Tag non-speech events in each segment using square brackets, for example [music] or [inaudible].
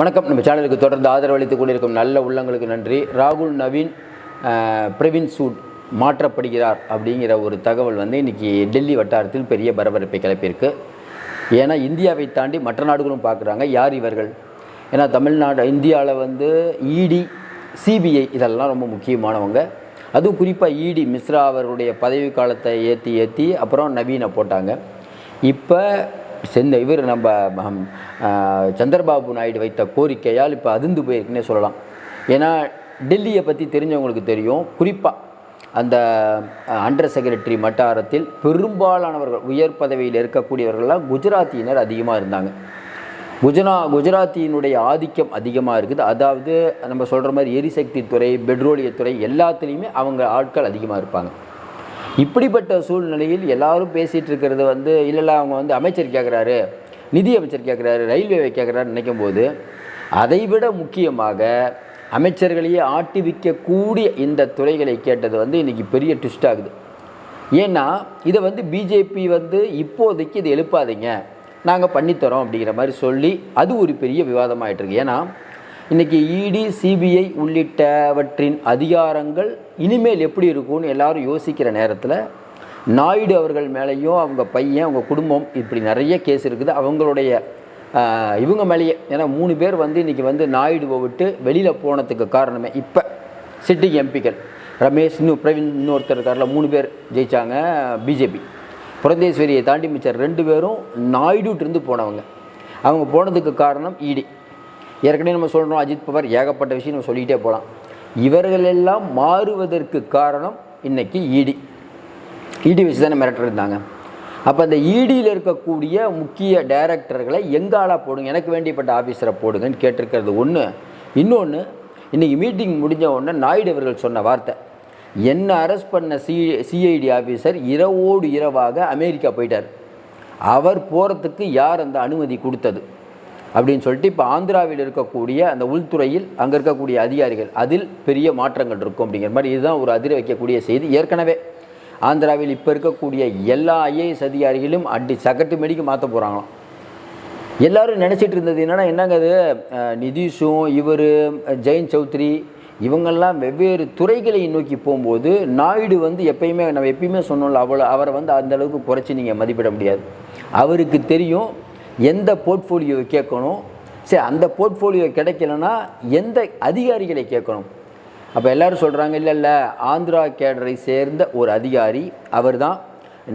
வணக்கம். நம்ம சேனலுக்கு தொடர்ந்து ஆதரவளித்துக் கொண்டிருக்கும் நல்ல உள்ளங்களுக்கு நன்றி. ராகுல் நவீன் பிரவீன் சூட் மாற்றப்படுகிறார் அப்படிங்கிற ஒரு தகவல் வந்து இன்றைக்கி டெல்லி வட்டாரத்தில் பெரிய பரபரப்பை கிளப்பியிருக்கு. ஏன்னா இந்தியாவை தாண்டி மற்ற நாடுகளும் பார்க்குறாங்க. யார் இவர்கள்? ஏன்னா தமிழ்நாடு இந்தியாவில் வந்து இடி சிபிஐ இதெல்லாம் ரொம்ப முக்கியமானவங்க. அதுவும் குறிப்பாக இடி மிஸ்ரா அவர்களுடைய பதவி காலத்தை ஏற்றி ஏற்றி அப்புறம் நவீனை போட்டாங்க. இப்போ செந்த இவர் நம்ம சந்திரபாபு நாயுடு வைத்த கோரிக்கையால் இப்போ அதிர்ந்து போயிருக்குன்னே சொல்லலாம். ஏன்னா டெல்லியை பற்றி தெரிஞ்சவங்களுக்கு தெரியும். குறிப்பாக அந்த அண்டர் செக்ரட்டரி வட்டாரத்தில் பெரும்பாலானவர்கள் உயர் பதவியில் இருக்கக்கூடியவர்கள்லாம் குஜராத்தியினர் அதிகமாக இருந்தாங்க. குஜரா குஜராத்தியினுடைய ஆதிக்கம் அதிகமாக இருக்குது. அதாவது நம்ம சொல்கிற மாதிரி எரிசக்தி துறை பெட்ரோலியத்துறை எல்லாத்துலேயுமே அவங்க ஆட்கள் அதிகமாக இருப்பாங்க. இப்படிப்பட்ட சூழ்நிலையில் எல்லாரும் பேசிகிட்டு இருக்கிறது வந்து இல்லைல்ல அவங்க வந்து அமைச்சர் கேட்குறாரு நிதி அமைச்சர் கேட்குறாரு ரயில்வேவை கேட்குறாருன்னு நினைக்கும் போது அதைவிட முக்கியமாக அமைச்சர்களையே ஆட்டி விற்கக்கூடிய இந்த துறைகளை கேட்டது வந்து இன்றைக்கி பெரிய ட்விஸ்ட் ஆகுது. ஏன்னா இதை வந்து பிஜேபி வந்து இப்போதைக்கு இதை எழுப்பாதீங்க. நாங்கள் பண்ணித்தரோம் அப்படிங்கிற மாதிரி சொல்லி அது ஒரு பெரிய விவாதமாயிட்டு இருக்கு. ஏன்னா இன்றைக்கி இடி சிபிஐ உள்ளிட்டவற்றின் அதிகாரங்கள் இனிமேல் எப்படி இருக்கும்னு எல்லாரும் யோசிக்கிற நேரத்தில் நாயுடு அவர்கள் மேலேயும் அவங்க பையன் அவங்க குடும்பம் இப்படி நிறைய கேஸ் இருக்குது. அவங்களுடைய இவங்க மேலேயே ஏன்னா மூணு பேர் வந்து இன்றைக்கி வந்து நாயுடுவை விட்டு வெளியில் போனதுக்கு காரணமே இப்போ சிட்டிங் எம்பிக்கள். ரமேஷ் இன்னும் பிரவீன் இன்னொருத்தர் இருக்கார்ல மூணு பேர் ஜெயித்தாங்க பிஜேபி புரந்தேஸ்வரியை தாண்டி மிச்சர் ரெண்டு பேரும் நாயுடுட்டிருந்து போனவங்க. அவங்க போனதுக்கு காரணம் இடி ஏற்கனவே நம்ம சொல்கிறோம் அஜித் பவார் ஏகப்பட்ட விஷயம் நம்ம சொல்லிக்கிட்டே போகலாம் இவர்களெல்லாம் மாறுவதற்கு காரணம் இன்றைக்கி இடி இடி வச்சு தானே மிரட்டிருந்தாங்க. அப்போ அந்த இடியில் இருக்கக்கூடிய முக்கிய டைரக்டர்களை எங்காலா போடுங்க? எனக்கு வேண்டியப்பட்ட ஆஃபீஸரை போடுங்கன்னு கேட்டிருக்கிறது ஒன்று இன்னொன்று இன்றைக்கி மீட்டிங் முடிஞ்ச உடனே நாயுடு அவர்கள் சொன்ன வார்த்தை. என்ன அரெஸ்ட் பண்ண சி சிஐடி ஆஃபீஸர் இரவோடு இரவாக அமெரிக்கா போயிட்டார். அவர் போகிறதுக்கு யார் அந்த அனுமதி கொடுத்தது? அப்படின்னு சொல்லிட்டு இப்போ ஆந்திராவில் இருக்கக்கூடிய அந்த உள்துறையில் அங்கே இருக்கக்கூடிய அதிகாரிகள் அதில் பெரிய மாற்றங்கள் இருக்கும் அப்படிங்கிற மாதிரி இதுதான் ஒரு அதிர வைக்கக்கூடிய செய்தி ஏற்கனவே. ஆந்திராவில் இப்போ இருக்கக்கூடிய எல்லா ஐஏஎஸ் அதிகாரிகளும் அடி சகட்டு மெடிக்கு மாற்ற போகிறாங்களாம் எல்லாரும் நினச்சிட்டு இருந்தது என்னென்னா என்னங்க அது நிதிஷும் இவர் ஜெயின் சௌத்ரி இவங்கெல்லாம் வெவ்வேறு துறைகளை நோக்கி போகும்போது நாயுடு வந்து எப்பயுமே நம்ம எப்பயுமே சொன்னோம்ல அவ்வளோ அவரை வந்து அந்தளவுக்கு குறைச்சி நீங்கள் மதிப்பிட முடியாது. அவருக்கு தெரியும் எந்த போர்ட்ஃபோலியோ கேட்கணும்? சரி அந்த போர்ட்ஃபோலியோ கிடைக்கலன்னா எந்த அதிகாரிகளை கேட்கணும்? அப்போ எல்லோரும் சொல்கிறாங்க இல்லை இல்லை ஆந்திரா கேடரை சேர்ந்த ஒரு அதிகாரி அவர்தான்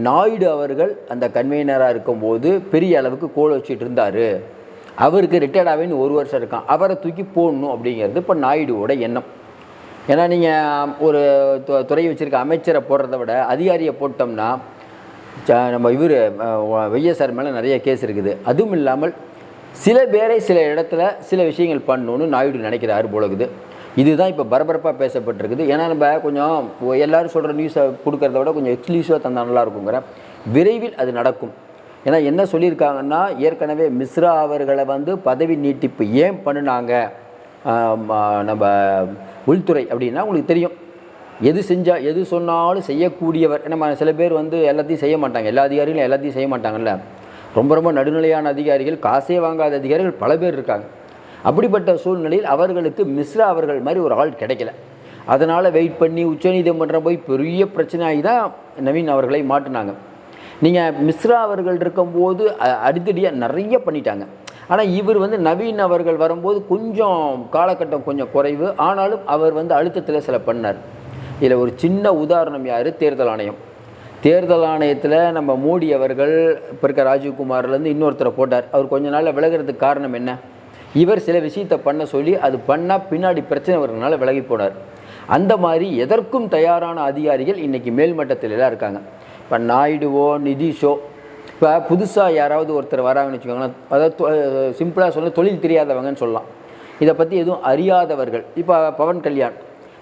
நாயுடு அவர்கள் அந்த கன்வீனராக இருக்கும்போது பெரிய அளவுக்கு கோல் வச்சுட்டு இருந்தார். அவருக்கு ரிட்டையர்ட் ஆகின்னு ஒரு வருஷம் இருக்கான். அவரை தூக்கி போடணும் அப்படிங்கிறது இப்போ நாயுடுவோட எண்ணம். ஏன்னா நீங்கள் ஒரு துறை வச்சுருக்க அமைச்சரை போடுறத விட அதிகாரியை போட்டோம்னா நம்ம இவர் வைஎஸ்ஆர் மேலே நிறைய கேஸ் இருக்குது. அதுவும் இல்லாமல் சில பேரை சில இடத்துல சில விஷயங்கள் பண்ணணும்னு நாயுடு நினைக்கிறாரு போல இருக்குது. இதுதான் இப்போ பரபரப்பாக பேசப்பட்டிருக்குது. ஏன்னா நம்ம கொஞ்சம் எல்லோரும் சொல்கிற நியூஸை கொடுக்கறத விட கொஞ்சம் எக்ஸ்க்ளூசிவாக தந்தால் நல்லா இருக்குங்கிற விரைவில் அது நடக்கும். ஏன்னா என்ன சொல்லியிருக்காங்கன்னா ஏற்கனவே மிஸ்ரா அவர்களை வந்து பதவி நீட்டிப்பு ஏன் பண்ணினாங்க? நம்ம உள்துறை அப்படின்னா உங்களுக்கு தெரியும். எது செஞ்சால் எது சொன்னாலும் செய்யக்கூடியவர். நம்ம சில பேர் வந்து எல்லாத்தையும் செய்ய மாட்டாங்க. எல்லா அதிகாரிகளும் எல்லாத்தையும் செய்ய மாட்டாங்கல்ல. ரொம்ப ரொம்ப நடுநிலையான அதிகாரிகள் காசே வாங்காத அதிகாரிகள் பல பேர் இருக்காங்க. அப்படிப்பட்ட சூழ்நிலையில் அவர்களுக்கு மிஸ்ரா அவர்கள் மாதிரி ஒரு ஆள் கிடைக்கல. அதனால் வெயிட் பண்ணி உச்சநீதிமன்றம் போய் பெரிய பிரச்சனையாகி தான் நவீன் அவர்களை மாட்டினாங்க. நீங்கள் மிஸ்ரா அவர்கள் இருக்கும்போது அடித்தடியாக நிறைய பண்ணிட்டாங்க. ஆனால் இவர் வந்து நவீன் அவர்கள் வரும்போது கொஞ்சம் காலகட்டம் கொஞ்சம் குறைவு. ஆனாலும் அவர் வந்து அழுத்தத்தில் சில பண்ணார். இதில் ஒரு சின்ன உதாரணம் யார்? தேர்தல் ஆணையம். தேர்தல் ஆணையத்தில் நம்ம மோடி அவர்கள் இப்போ இருக்க ராஜீவ்குமார்லேருந்து இன்னொருத்தரை போட்டார். அவர் கொஞ்ச நாளில் விலகிறதுக்கு காரணம் என்ன? இவர் சில விஷயத்தை பண்ண சொல்லி அது பண்ணால் பின்னாடி பிரச்சனை வரதுனால விலகி போனார். அந்த மாதிரி எதற்கும் தயாரான அதிகாரிகள் இன்றைக்கி மேல்மட்டத்தில் எல்லாம் இருக்காங்க. இப்போ நாயுடுவோ நிதிஷோ இப்போ புதுசாக யாராவது ஒருத்தர் வராங்கன்னு வச்சுக்கோங்களேன். அதாவது சிம்பிளாக சொல்ல தொழில் தெரியாதவங்கன்னு சொல்லலாம். இதை பற்றி எதுவும் அறியாதவர்கள். இப்போ பவன் கல்யாண்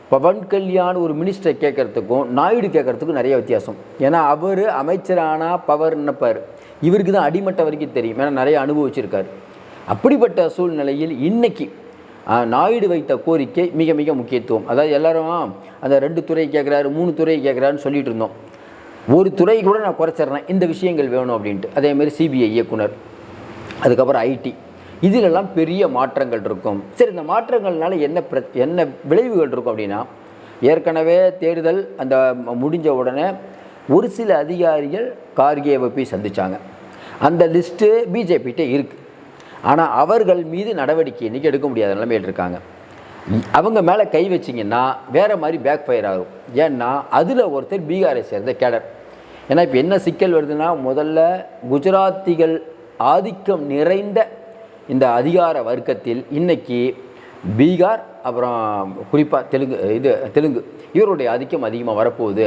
பவன் கல்யாண் ஒரு மினிஸ்டரை கேட்கறதுக்கும் நாயுடு கேட்கறதுக்கும் நிறைய வித்தியாசம். ஏன்னா அவர் அமைச்சரானா பவர் நினைப்பார் இவருக்கு தான் அடிமட்ட வரைக்கும் தெரியும். ஏன்னா நிறைய அனுபவிச்சிருக்காரு. அப்படிப்பட்ட சூழ்நிலையில் இன்னைக்கு நாயுடு வைத்த கோரிக்கை மிக மிக முக்கியத்துவம். அதாவது எல்லாரும் அந்த ரெண்டு துறை கேட்குறாரு மூணு துறை கேட்குறாருன்னு சொல்லிட்டு இருந்தோம். ஒரு துறை கூட நான் குறைச்சிட்றேன். இந்த விஷயங்கள் வேணும் அப்படின்ட்டு. அதேமாரி சிபிஐ இயக்குனர். அதுக்கப்புறம் ஐடி இதிலெல்லாம் பெரிய மாற்றங்கள் இருக்கும். சரி இந்த மாற்றங்கள்னால என்ன பிர என்ன விளைவுகள் இருக்கும் அப்படின்னா ஏற்கனவே தேர்தல் அந்த முடிஞ்ச உடனே ஒரு சில அதிகாரிகள் கார்கேவை போய் சந்தித்தாங்க அந்த லிஸ்ட்டு பிஜேபிகிட்ட இருக்குது ஆனால் அவர்கள் மீது நடவடிக்கை இன்றைக்கி எடுக்க முடியாத நிலைமையில் இருக்காங்க. அவங்க மேலே கை வச்சிங்கன்னா வேறு மாதிரி பேக் ஃபயர் ஆகும். ஏன்னா அதில் ஒருத்தர் பீகாரை சேர்ந்த கேடர். ஏன்னா இப்போ என்ன சிக்கல் வருதுன்னா முதல்ல குஜராத்திகள் ஆதிக்கம் நிறைந்த இந்த அதிகார வர்க்கத்தில் இன்றைக்கி பீகார் அப்புறம் குறிப்பாக தெலுங்கு இது தெலுங்கு இவருடைய ஆதிக்கம் அதிகமாக வரப்போகுது.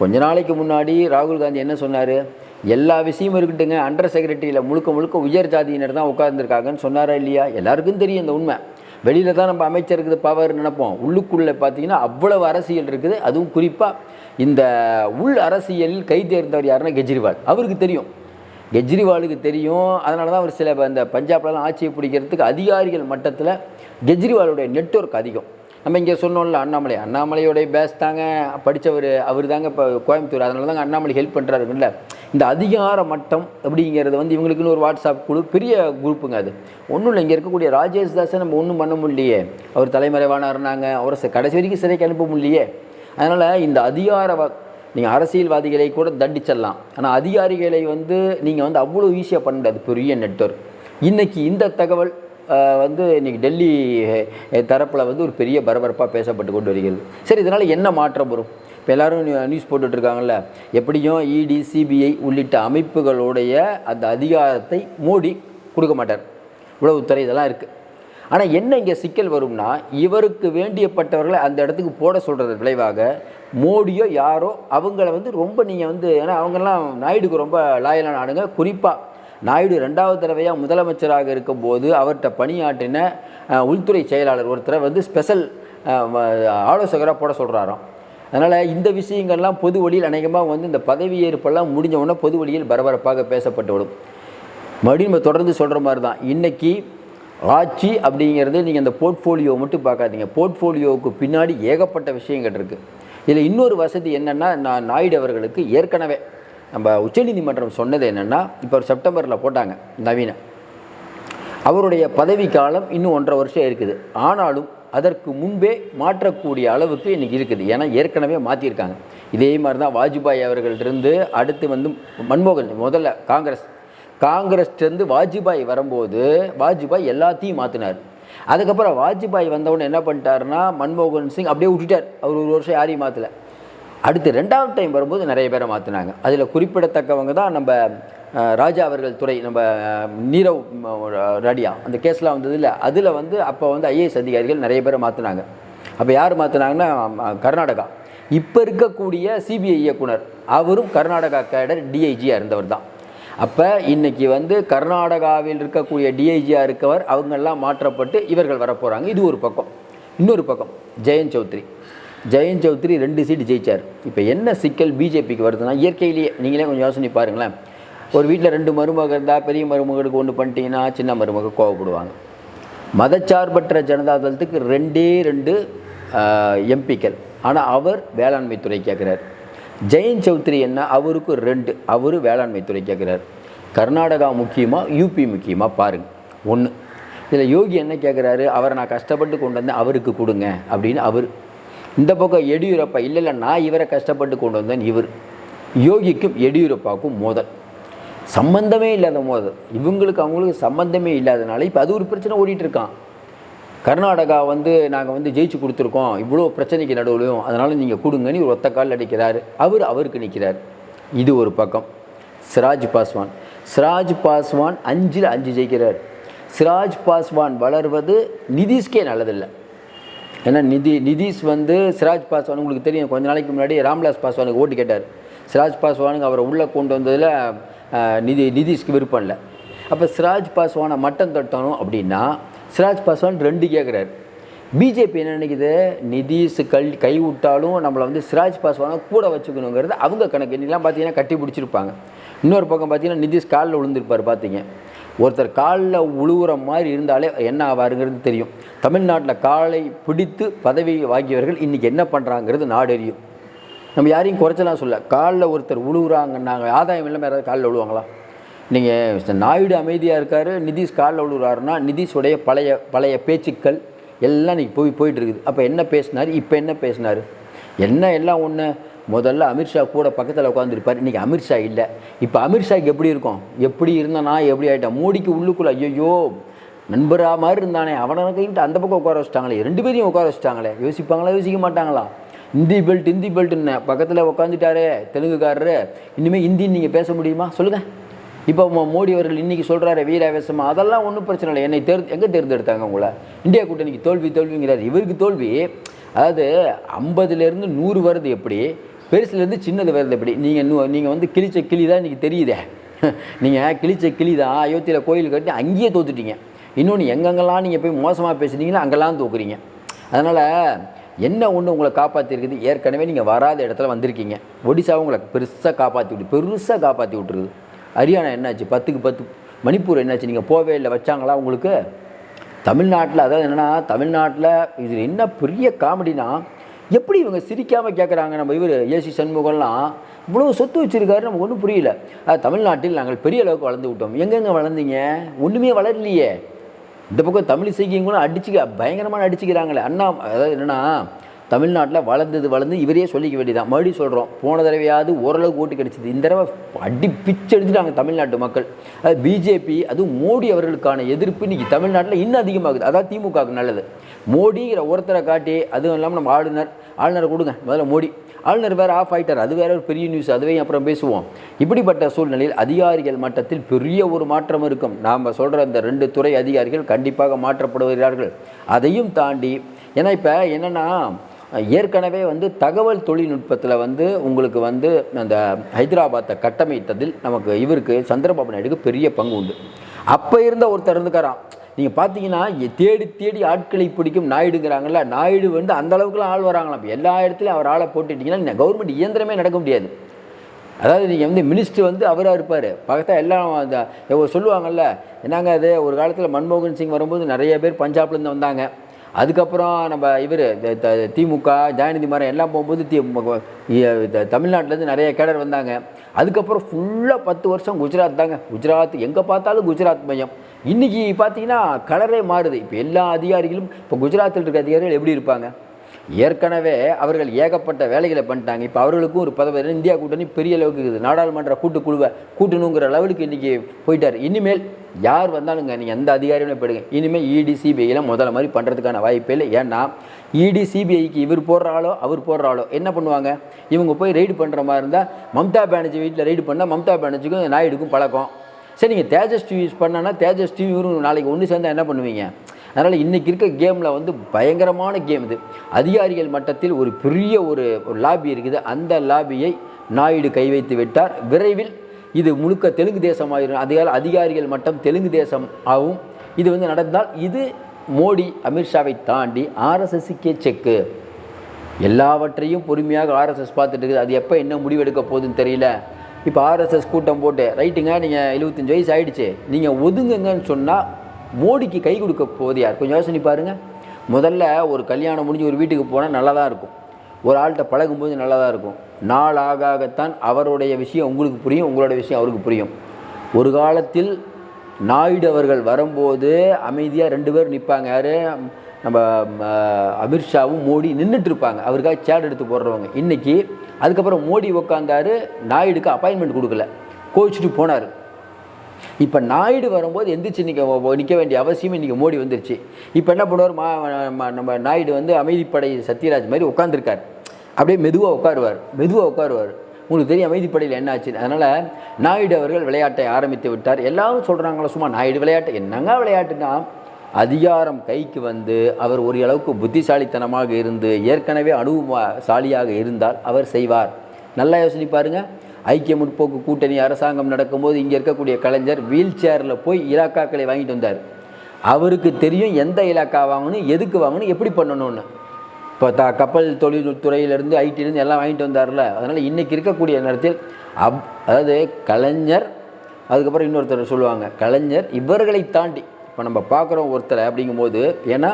கொஞ்ச நாளைக்கு முன்னாடி ராகுல் காந்தி என்ன சொன்னார்? எல்லா விஷயமும் இருக்கட்டுங்க அண்டர் செக்ரட்டரியில் முழுக்க முழுக்க உயர் ஜாதியினர் தான் உட்கார்ந்துருக்காங்கன்னு சொன்னாரா இல்லையா? எல்லாருக்கும் தெரியும் இந்த உண்மை. வெளியில் தான் நம்ம அமைச்சருக்கு பவர் நினைப்போம். உள்ளுக்குள்ளே பார்த்தீங்கன்னா அவ்வளவு அரசியல் இருக்குது. அதுவும் குறிப்பாக இந்த உள் அரசியலில் கை தேர்ந்தவர் யாருன்னா கெஜ்ரிவால். அவருக்கு தெரியும். கெஜ்ரிவாலுக்கு தெரியும். அதனால தான் அவர் சில இந்த பஞ்சாப்லலாம் ஆட்சியை பிடிக்கிறதுக்கு அதிகாரிகள் மட்டத்தில் கெஜ்ரிவாலுடைய நெட்வொர்க் அதிகம். நம்ம இங்கே சொன்னோம்ல அண்ணாமலை. அண்ணாமலையோடைய பேஸ் தாங்க. படித்தவர் அவர் தாங்க இப்போ கோயம்புத்தூர். அதனால தாங்க அண்ணாமலை ஹெல்ப் பண்ணுறாருங்கல்ல இந்த அதிகார மட்டம் அப்படிங்கிறது வந்து இவங்களுக்குன்னு ஒரு வாட்ஸ்அப் குழு பெரிய குரூப்புங்க அது. ஒன்றும் இல்லை இங்கே இருக்கக்கூடிய ராஜேஷ் தாஸை நம்ம ஒன்றும் பண்ண முடியலையே. அவர் தலைமறைவானாருனாங்க அவரை கடைசி வரைக்கும் சிறைக்கு அனுப்ப முடியலையே. அதனால் இந்த அதிகார வ- நீங்கள் அரசியல்வாதிகளை கூட தண்டிச்சிடலாம். ஆனால் அதிகாரிகளை வந்து நீங்கள் வந்து அவ்வளோ ஈஸியாக பண்ண முடியாது. பெரிய நெட்வொர்க் இன்றைக்கி இந்த தகவல் வந்து இன்றைக்கி டெல்லி தரப்பில் வந்து ஒரு பெரிய பரபரப்பாக பேசப்பட்டு கொண்டு வருகிறது. சரி இதனால் என்ன மாற்றம் வரும்? இப்போ எல்லோரும் நியூஸ் போட்டுட்டு இருக்காங்கல்ல. எப்படியும் இடி சிபிஐ உள்ளிட்ட அமைப்புகளுடைய அந்த அதிகாரத்தை மோடி கொடுக்க மாட்டார். உளவுத்துறை இதெல்லாம் இருக்குது ஆனால் என்ன இங்கே சிக்கல் வரும்னா இவருக்கு வேண்டியப்பட்டவர்களை அந்த இடத்துக்கு போட சொல்கிறது விளைவாக மோடியோ யாரோ அவங்கள வந்து ரொம்ப நீங்கள் வந்து ஏன்னா அவங்கெல்லாம் நாயுடுக்கு ரொம்ப லாயலான ஆளுங்க. குறிப்பாக நாயுடு ரெண்டாவது தடவையாக முதலமைச்சராக இருக்கும்போது அவர்கிட்ட பணியாற்றின உள்துறை செயலாளர் ஒருத்தரை வந்து ஸ்பெஷல் ஆலோசகராக போட சொல்கிறாராம் அதனால் இந்த விஷயங்கள்லாம் பொது வழியில் அநேகமாக வந்து இந்த பதவியேற்பெல்லாம் முடிஞ்ச உடனே பொது வழியில் பரபரப்பாக பேசப்பட்டு விடும். மறுபடியும் நம்ம தொடர்ந்து சொல்கிற மாதிரி தான் இன்றைக்கி ஆட்சி அப்படிங்கிறது நீங்கள் அந்த போர்ட்ஃபோலியோ மட்டும் பார்க்காதீங்க. போர்ட்ஃபோலியோவுக்கு பின்னாடி ஏகப்பட்ட விஷயங்கள் இருக்குது இதில் இன்னொரு வசதி என்னென்னா நான் நாயுடு அவர்களுக்கு ஏற்கனவே நம்ம உச்சநீதிமன்றம் சொன்னது என்னென்னா இப்போ செப்டம்பரில் போட்டாங்க நவீன. அவருடைய பதவி காலம் இன்னும் ஒன்றரை வருஷம் இருக்குது. ஆனாலும் அதற்கு முன்பே மாற்றக்கூடிய அளவுக்கு இன்றைக்கி இருக்குது. ஏன்னா ஏற்கனவே மாற்றிருக்காங்க இதே மாதிரி தான் வாஜ்பாய் அவர்கள்ட்டிருந்து அடுத்து வந்து மன்மோகன் முதல்ல காங்கிரஸ். காங்கிரஸ்லேருந்து வாஜ்பாய் வரும்போது வாஜ்பாய் எல்லாத்தையும் மாற்றினார் அதுக்கப்புறம் வாஜ்பாய் வந்தவுடனே என்ன பண்ணிட்டாருன்னா மன்மோகன் சிங் அப்படியே விட்டுட்டார். அவர் ஒரு வருஷம் யாரையும் மாற்றலை அடுத்து ரெண்டாவது டைம் வரும்போது நிறைய பேரை மாற்றினாங்க அதில் குறிப்பிடத்தக்கவங்க தான் நம்ம ராஜா அவர்கள் துறை நம்ம நீரவ் ரடியா. அந்த கேஸ்லாம் வந்தது இல்லை அதில் வந்து அப்போ வந்து ஐஏஎஸ் அதிகாரிகள் நிறைய பேரை மாற்றினாங்க அப்போ யார் மாற்றினாங்கன்னா கர்நாடகா. இப்போ இருக்கக்கூடிய சிபிஐ இயக்குனர். அவரும் கர்நாடகா கேடர் டிஐஜியாக இருந்தவர் தான். அப்போ இன்னைக்கு வந்து கர்நாடகாவில் இருக்கக்கூடிய டிஐஜியாக இருக்கவர் அவங்கெல்லாம் மாற்றப்பட்டு இவர்கள் வரப்போகிறாங்க இது ஒரு பக்கம். இன்னொரு பக்கம் ஜெயந்த் சௌத்ரி. ஜெயந்த் சௌத்ரி ரெண்டு சீட்டு ஜெயிச்சார். இப்போ என்ன சிக்கல் பிஜேபிக்கு வருதுன்னா இயற்கையிலேயே நீங்களே கொஞ்சம் யோசனை பாருங்களேன். ஒரு வீட்டில் ரெண்டு மருமக இருந்தால் பெரிய மருமகளுக்கு ஒன்று பண்ணிட்டீங்கன்னா சின்ன மருமக கோவப்படுவாங்க. மதச்சார்பற்ற ஜனதா தளத்துக்கு ரெண்டே ரெண்டு எம்பிக்கள். ஆனால் அவர் வேளாண்மை துறை கேட்குறார் ஜெயந்த் சௌத்ரி என்ன? அவருக்கு ரெண்டு. அவரு வேளாண்மை துறை கேட்குறார் கர்நாடகா முக்கியமாக யூபி முக்கியமாக பாருங்கள் ஒன்று இதில் யோகி என்ன கேட்குறாரு அவரை நான் கஷ்டப்பட்டு கொண்டு வந்தேன் அவருக்கு கொடுங்க அப்படின்னு அவர். இந்த பக்கம் எடியூரப்பா இல்லை இல்லை நான் இவரை கஷ்டப்பட்டு கொண்டு வந்தேன் இவர். யோகிக்கும் எடியூரப்பாவுக்கும் மோதல். சம்பந்தமே இல்லாத மோதல். இவங்களுக்கு அவங்களுக்கு சம்பந்தமே இல்லாதனால இப்போ அது ஒரு பிரச்சனை ஓடிட்டு இருக்கான். கர்நாடகா வந்து நாங்கள் வந்து ஜெயிச்சு கொடுத்துருக்கோம். இவ்வளோ பிரச்சனைக்கு நடுவுலையும் அதனால் நீங்கள் கொடுங்கன்னு ஒரு ஒத்த கால் அடிக்கிறார். அவர் அவருக்கு நிற்கிறார் இது ஒரு பக்கம். சிராஜ் பாஸ்வான். சிராஜ் பாஸ்வான் அஞ்சில் அஞ்சு ஜெயிக்கிறார். சிராஜ் பாஸ்வான் வளர்வது நிதிஷ்கே நல்லதில்லை. ஏன்னா நிதி நிதிஷ் வந்து சிராஜ் பாஸ்வான் உங்களுக்கு தெரியும். கொஞ்ச நாளைக்கு முன்னாடி ராம்விலாஸ் பாஸ்வானுக்கு ஓட்டு கேட்டார். சிராஜ் பாஸ்வானுக்கு அவரை உள்ளே கொண்டு வந்ததில் நிதி நிதிஷ்க்கு விருப்பம் இல்லை. அப்போ சிராஜ் பாஸ்வானை மட்டம் தட்டணும் அப்படின்னா சிராஜ் பாஸ்வான் ரெண்டு கேட்குறாரு பிஜேபி என்ன நினைக்குது? நிதிஷ் கல் கைவிட்டாலும் நம்மளை வந்து சிராஜ் பாஸ்வானை கூட வச்சுக்கணுங்கிறது அவங்க கணக்கு. இன்னைக்கெல்லாம் பார்த்தீங்கன்னா கட்டி பிடிச்சிருப்பாங்க. இன்னொரு பக்கம் பார்த்தீங்கன்னா நிதிஷ் காலில் விழுந்திருப்பார் பார்த்தீங்க ஒருத்தர் காலில் உழுவுற மாதிரி இருந்தாலே என்ன ஆவாருங்கிறது தெரியும். தமிழ்நாட்டில் காலை பிடித்து பதவி வாங்கியவர்கள் இன்றைக்கி என்ன பண்ணுறாங்கிறது நாடறியும். நம்ம யாரையும் குறைச்சலாம் சொல்ல. காலில் ஒருத்தர் உழுவுறாங்கன்னாங்க ஆதாயம் இல்லாமல் யாராவது காலில் விழுவாங்களா நீங்கள் நாயுடு அமைதியாக இருக்கார் நிதிஷ் காலில் விழுகிறாருன்னா நிதிஷுடைய பழைய பழைய பேச்சுக்கள் எல்லாம் இன்றைக்கி போய் போயிட்டுருக்குது. அப்போ என்ன பேசினார்? இப்போ என்ன பேசினார்? என்ன எல்லாம் ஒன்று முதல்ல அமித்ஷா கூட பக்கத்தில் உட்காந்துருப்பார் இன்றைக்கி அமித்ஷா இல்லை. இப்போ அமித்ஷாக்கு எப்படி இருக்கும்? எப்படி இருந்தானா எப்படி ஆகிட்டான் மோடிக்கு உள்ளுக்குள்ளே ஐயோ நண்பரா மாதிரி இருந்தானே. அவனை கைவிட்டு அந்த பக்கம் உட்கார வச்சிட்டாங்களே. ரெண்டு பேரையும் உட்கார வச்சிட்டாங்களே. யோசிப்பாங்களா யோசிக்க மாட்டாங்களா? ஹிந்தி பெல்ட் ஹிந்தி பெல்ட்டுன்னு பக்கத்தில் உட்காந்துட்டாரே தெலுங்குக்காரரு. இனிமேல் ஹிந்தின்னு நீங்கள் பேச முடியுமா? சொல்லுங்கள் இப்போ மோ- மோடி அவர்கள் இன்றைக்கி சொல்கிறாரு வீராவேசமா அதெல்லாம் ஒன்றும் பிரச்சனை இல்லை. என்னை தேர் எங்கே தேர்ந்தெடுத்தாங்க உங்களை? இந்தியா கூட்டணிக்கு தோல்வி தோல்விங்கிறார். இவருக்கு தோல்வி அதாவது ஐம்பதுலேருந்து நூறு வருது எப்படி? பெருசுலேருந்து சின்னது வருது எப்படி? நீங்கள் இன்னும் நீங்கள் வந்து கிழிச்ச கிளி தான் இன்றைக்கி தெரியுதே. [laughs] நீங்கள் கிழிச்ச கிளி தான் அயோத்தியில் கோயில் கட்டி அங்கேயே தோத்துட்டீங்க. இன்னொன்று எங்கெங்கெல்லாம் நீங்கள் போய் மோசமாக பேசுனீங்களோ அங்கெல்லாம் தோக்குறீங்க. அதனால் என்ன ஒன்று உங்களை காப்பாற்றிருக்குது ஏற்கனவே நீங்கள் வராத இடத்துல வந்திருக்கீங்க. ஒடிசாவை உங்களை பெருசாக காப்பாற்றி விட்டு பெருசாக காப்பாற்றி விட்டுருது. ஹரியானா என்னாச்சு? பத்துக்கு பத்து. மணிப்பூர் என்னாச்சு? நீங்கள் போவே இல்லை. வச்சாங்களா உங்களுக்கு? தமிழ்நாட்டில் அதாவது என்னென்னா தமிழ்நாட்டில் இது என்ன பெரிய காமெடினா எப்படி இவங்க சிரிக்காமல் கேட்குறாங்க நம்ம இவர் ஏசி சண்முகம்லாம் இவ்வளோ சொத்து வச்சுருக்காரு நமக்கு ஒன்றும் புரியல. அது தமிழ்நாட்டில் நாங்கள் பெரிய அளவுக்கு வளர்ந்து விட்டோம். எங்கெங்கே வளர்ந்தீங்க? ஒன்றுமே வளரலையே. இந்த பக்கம் தமிழ் செய்கிங்களும் அடிச்சுக்க பயங்கரமான அடிச்சுக்கிறாங்களே. அண்ணா அதாவது என்னென்னா தமிழ்நாட்டில் வளர்ந்தது வளர்ந்து இவரே சொல்லிக்க வேண்டியதான் மறுபடியும் சொல்கிறோம் போன தடவையாவது ஓரளவுக்கு ஓட்டு கிடைச்சிது. இந்த தடவை அடி பிச்சு தமிழ்நாட்டு மக்கள். அது பிஜேபி அதுவும் மோடி அவர்களுக்கான எதிர்ப்பு இன்னைக்கு தமிழ்நாட்டில் இன்னும் அதிகமாகுது. அதான் திமுகவுக்கு நல்லது. மோடிங்கிற ஒருத்தரை காட்டி அதுவும் இல்லாமல் நம்ம ஆளுநர் ஆளுநரை கொடுங்க முதல்ல மோடி. ஆளுநர் வேறு ஆஃப் ஆகிட்டார் அது வேற ஒரு பெரிய நியூஸ் அதுவே அப்புறம் பேசுவோம். இப்படிப்பட்ட சூழ்நிலையில் அதிகாரிகள் மட்டத்தில் பெரிய ஒரு மாற்றம் இருக்கும். நாம் சொல்கிற இந்த ரெண்டு துறை அதிகாரிகள் கண்டிப்பாக மாற்றப்படுகிறார்கள். அதையும் தாண்டி ஏன்னா இப்போ என்னென்னா ஏற்கனவே வந்து தகவல் தொழில்நுட்பத்தில் வந்து உங்களுக்கு வந்து அந்த ஹைதராபாத்தை கட்டமைத்ததில் நமக்கு இவருக்கு சந்திரபாபு நாயுடுக்கு பெரிய பங்கு உண்டு. அப்போ இருந்த ஒருத்தர் இருந்துக்காராம். நீங்கள் பார்த்தீங்கன்னா தேடி தேடி ஆட்களை பிடிக்கும் நாயுடுங்கிறாங்கல்ல நாயுடு வந்து அந்த அளவுக்குலாம் ஆள் வராங்களாம். இப்போ எல்லா இடத்துலையும் அவர் ஆளை போட்டுட்டிங்கன்னா கவர்மெண்ட் இயந்திரமே நடக்க முடியாது. அதாவது நீங்கள் வந்து மினிஸ்டர் வந்து அவராக இருப்பார். பக்கத்தில் எல்லாம் அந்த சொல்லுவாங்கல்ல என்னங்க அது ஒரு காலத்தில் மன்மோகன் சிங் வரும்போது நிறைய பேர் பஞ்சாப்லேருந்து வந்தாங்க. அதுக்கப்புறம் நம்ம இவர் திமுக ஜெயநிதி மரம் எல்லாம் போகும்போது தி தமிழ்நாட்டிலேருந்து நிறைய கேடர் வந்தாங்க. அதுக்கப்புறம் ஃபுல்லாக பத்து வருஷம் குஜராத் தாங்க. குஜராத் எங்கே பார்த்தாலும் குஜராத் மையம். இன்றைக்கி பார்த்தீங்கன்னா கலரே மாறுது. இப்போ எல்லா அதிகாரிகளும் இப்போ குஜராத்தில் இருக்க அதிகாரிகள் எப்படி இருப்பாங்க? ஏற்கனவே அவர்கள் ஏகப்பட்ட வேலைகளை பண்ணிட்டாங்க. இப்போ அவர்களுக்கும் ஒரு பதவி. இந்தியா கூட்டணி பெரிய அளவுக்கு இருக்குது. நாடாளுமன்ற கூட்டுக்குழுவை கூட்டணுங்கிற லெவலுக்கு இன்றைக்கி போயிட்டார். இனிமேல் யார் வந்தாலுங்க நீங்கள் எந்த அதிகாரியுமே போயிடுங்க இனிமேல் இடி சிபிஐலாம் முதல்ல மாதிரி பண்ணுறதுக்கான வாய்ப்பே இல்லை. ஏன்னா இடி சிபிஐக்கு இவர் போடுறாலோ அவர் போடுறாலோ என்ன பண்ணுவாங்க? இவங்க போய் ரைடு பண்ணுற மாதிரி இருந்தால் மம்தா பானர்ஜி வீட்டில் ரைடு பண்ணால் மம்தா பானர்ஜிக்கும் நாயுடுக்கும் பழக்கம். சரி நீங்கள் தேஜஸ் டிவி யூஸ் பண்ணனா தேஜஸ் டிவி இவரும் நாளைக்கு ஒன்று சேர்ந்தா என்ன பண்ணுவீங்க? அதனால் இன்றைக்கி இருக்க கேமில் வந்து பயங்கரமான கேம் இது. அதிகாரிகள் மட்டத்தில் ஒரு பெரிய ஒரு லாபி இருக்குது. அந்த லாபியை நாயுடு கை வைத்து விட்டார். விரைவில் இது முழுக்க தெலுங்கு தேசமாயிரும். அதிகால அதிகாரிகள் மட்டம் தெலுங்கு தேசம் ஆகும். இது வந்து நடந்தால் இது மோடி அமித்ஷாவை தாண்டி ஆர்எஸ்எஸ்க்கே செக்கு. எல்லாவற்றையும் பொறுமையாக ஆர்எஸ்எஸ் பார்த்துட்டு இருக்குது. அது எப்போ என்ன முடிவெடுக்க போகுதுன்னு தெரியல. இப்போ ஆர்எஸ்எஸ் கூட்டம் போட்டு ரைட்டுங்க நீங்கள் எழுபத்தஞ்சு வயசு ஆகிடுச்சு நீங்கள் ஒதுங்குங்கன்னு சொன்னால் மோடிக்கு கை கொடுக்க போகுது யார்? கொஞ்சம் யோசனை பாருங்கள் முதல்ல ஒரு கல்யாணம் முடிஞ்சு ஒரு வீட்டுக்கு போனால் நல்லா தான் இருக்கும். ஒரு ஆள்கிட்ட பழகும்போது நல்லா தான் இருக்கும். நாள் ஆக ஆகத்தான் அவருடைய விஷயம் உங்களுக்கு புரியும் உங்களோட விஷயம் அவருக்கு புரியும். ஒரு காலத்தில் நாயுடு அவர்கள் வரும்போது அமைதியாக ரெண்டு பேர் நிற்பாங்க யார்? நம்ம அமித்ஷாவும் மோடி நின்றுட்டு இருப்பாங்க. அவருக்காக சேட் எடுத்து போடுறவங்க. இன்றைக்கி அதுக்கப்புறம் மோடி உட்காந்தாரு நாயுடுக்கு அப்பாயின்மெண்ட் கொடுக்கல. கோச்சிட்டு போனார். இப்போ நாயுடு வரும்போது எந்திரிச்சு நிற்க நிற்க வேண்டிய அவசியம் இன்றைக்கி மோடி வந்துருச்சு. இப்போ என்ன பண்ணுவார்? மா நம்ம நாயுடு வந்து அமைதிப்படை சத்யராஜ் மாதிரி உட்காந்துருக்கார் அப்படியே மெதுவாக உட்காருவார். மெதுவாக உட்காருவார். உங்களுக்கு தெரியும் அமைதிப்படையில் என்ன ஆச்சு? அதனால் நாயுடு அவர்கள் விளையாட்டை ஆரம்பித்து விட்டார். எல்லாரும் சொல்கிறாங்களா சும்மா நாயுடு விளையாட்டு? என்னங்க விளையாட்டுன்னா அதிகாரம் கைக்கு வந்து அவர் ஒரு அளவுக்கு புத்திசாலித்தனமாக இருந்து ஏற்கனவே அனுபவசாலியாக இருந்தால் அவர் செய்வார். நல்லா யோசனை பாருங்கள் ஐக்கிய முற்போக்கு கூட்டணி அரசாங்கம் நடக்கும்போது இங்கே இருக்கக்கூடிய கலைஞர் வீல் சேரில் போய் இலாக்காக்களை வாங்கிட்டு வந்தார். அவருக்கு தெரியும் எந்த இலாக்கா வாங்கணும் எதுக்கு வாங்கணும் எப்படி பண்ணணும்னு. இப்போ த கப்பல் தொழில்துறையிலேருந்து ஐடிலேருந்து எல்லாம் வாங்கிட்டு வந்தார்ல அதனால் இன்றைக்கி இருக்கக்கூடிய நேரத்தில் அப் அதாவது கலைஞர் அதுக்கப்புறம் இன்னொருத்தர் சொல்லுவாங்க கலைஞர் இவர்களை தாண்டி இப்போ நம்ம பார்க்குறோம் ஒருத்தரை அப்படிங்கும்போது ஏன்னா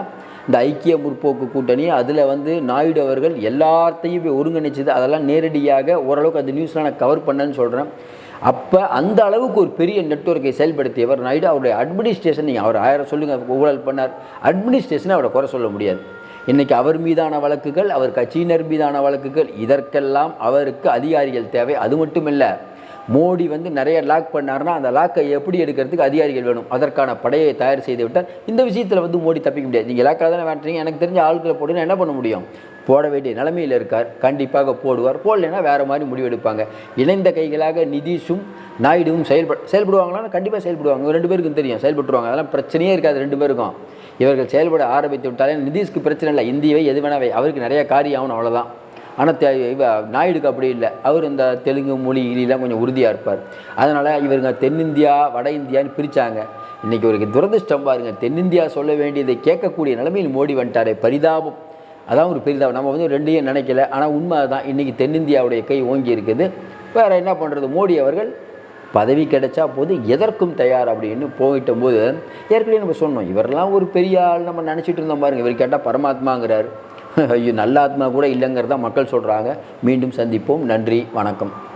இந்த ஐக்கிய முற்போக்கு கூட்டணி அதில் வந்து நாயுடு அவர்கள் எல்லாத்தையும் போய் ஒருங்கிணைச்சது அதெல்லாம் நேரடியாக ஓரளவுக்கு அந்த நியூஸ்லாம் நான் கவர் பண்ணேன்னு சொல்கிறேன் அப்போ அந்த அளவுக்கு ஒரு பெரிய நெட்வொர்க்கை செயல்படுத்தியவர் நாயுடு. அவருடைய அட்மினிஸ்ட்ரேஷன் நீங்கள் அவர் ஆயிரம் சொல்லுங்கள் ஊழல் பண்ணார். அட்மினிஸ்ட்ரேஷனை அவரை குறை சொல்ல முடியாது. இன்றைக்கி அவர் மீதான வழக்குகள் அவர் கட்சியினர் மீதான வழக்குகள் இதற்கெல்லாம் அவருக்கு அதிகாரிகள் தேவை. அது மட்டும் இல்லை மோடி வந்து நிறைய லாக் பண்ணார்னா அந்த லாக்கை எப்படி எடுக்கிறதுக்கு அதிகாரிகள் வேணும்? அதற்கான படையை தயார் செய்து விட்டார் இந்த விஷயத்தில் வந்து மோடி தப்பிக்க முடியாது. நீங்கள் லாக்காக தானே வேண்டுறீங்க எனக்கு தெரிஞ்ச ஆட்களை போடுன்னு என்ன பண்ண முடியும்? போட வேண்டிய நிலைமையில் இருக்கார். கண்டிப்பாக போடுவார். போடலைன்னா வேறு மாதிரி முடிவெடுப்பாங்க. இணைந்த கைகளாக நிதிஷும் நாயுடுவும் செயல்பட செயல்படுவாங்களான்னு கண்டிப்பாக செயல்படுவாங்க. ரெண்டு பேருக்கும் தெரியும். செயல்பட்டுருவாங்க. அதெல்லாம் பிரச்சனையே இருக்காது ரெண்டு பேருக்கும். இவர்கள் செயல்பட ஆரம்பித்து விட்டாலே நிதிஷ்க்கு பிரச்சனை இல்லை. இந்தியவை எது வேணாவே. அவருக்கு நிறைய காரியம் ஆகணும். அவ்வளோதான் ஆனால் இவ நாயுடுக்கு அப்படி இல்லை. அவர் இந்த தெலுங்கு மொழி இலாம் கொஞ்சம் உறுதியாக இருப்பார். அதனால் இவருங்க தென்னிந்தியா வட இந்தியான்னு பிரித்தாங்க இன்றைக்கி ஒரு துரதிர்ஷ்டம் பாருங்க. தென்னிந்தியா சொல்ல வேண்டியதை கேட்கக்கூடிய நிலைமையில் மோடி வந்துட்டாரே. பரிதாபம். அதான் ஒரு பெரிதாபம். நம்ம வந்து ரெண்டையும் நினைக்கல. ஆனால் உண்மை அதுதான். இன்றைக்கி தென்னிந்தியாவுடைய கை ஓங்கி இருக்குது. வேறு என்ன பண்ணுறது மோடி அவர்கள் பதவி கிடைச்சா போது எதற்கும் தயார் அப்படின்னு போயிட்ட போது ஏற்கனவே நம்ம சொன்னோம். இவரெல்லாம் ஒரு பெரிய ஆள் நம்ம நினச்சிட்டு இருந்தோம் பாருங்க. இவர் கேட்டால் பரமாத்மாங்கிறார். ஐயோ நல்ல ஆத்மா கூட இல்லைங்கிறதா மக்கள் சொல்கிறாங்க மீண்டும் சந்திப்போம். நன்றி வணக்கம்.